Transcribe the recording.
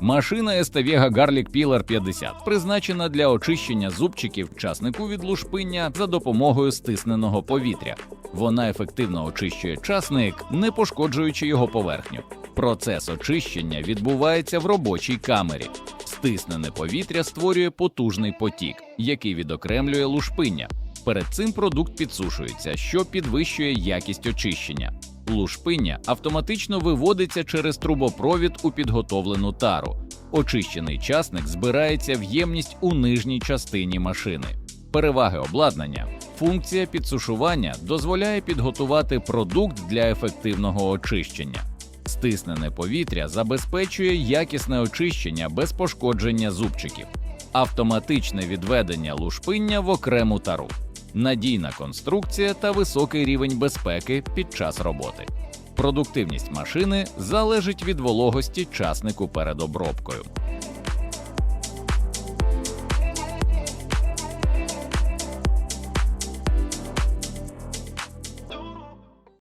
Машина Estevega Garlic Peeler 50 призначена для очищення зубчиків часнику від лушпиння за допомогою стисненого повітря. Вона ефективно очищує часник, не пошкоджуючи його поверхню. Процес очищення відбувається в робочій камері. Стиснене повітря створює потужний потік, який відокремлює лушпиння. Перед цим продукт підсушується, що підвищує якість очищення. Лушпиння автоматично виводиться через трубопровід у підготовлену тару. Очищений часник збирається в ємність у нижній частині машини. Переваги обладнання. Функція підсушування дозволяє підготувати продукт для ефективного очищення. Стиснене повітря забезпечує якісне очищення без пошкодження зубчиків, автоматичне відведення лушпиння в окрему тару, надійна конструкція та високий рівень безпеки під час роботи. Продуктивність машини залежить від вологості часнику перед обробкою.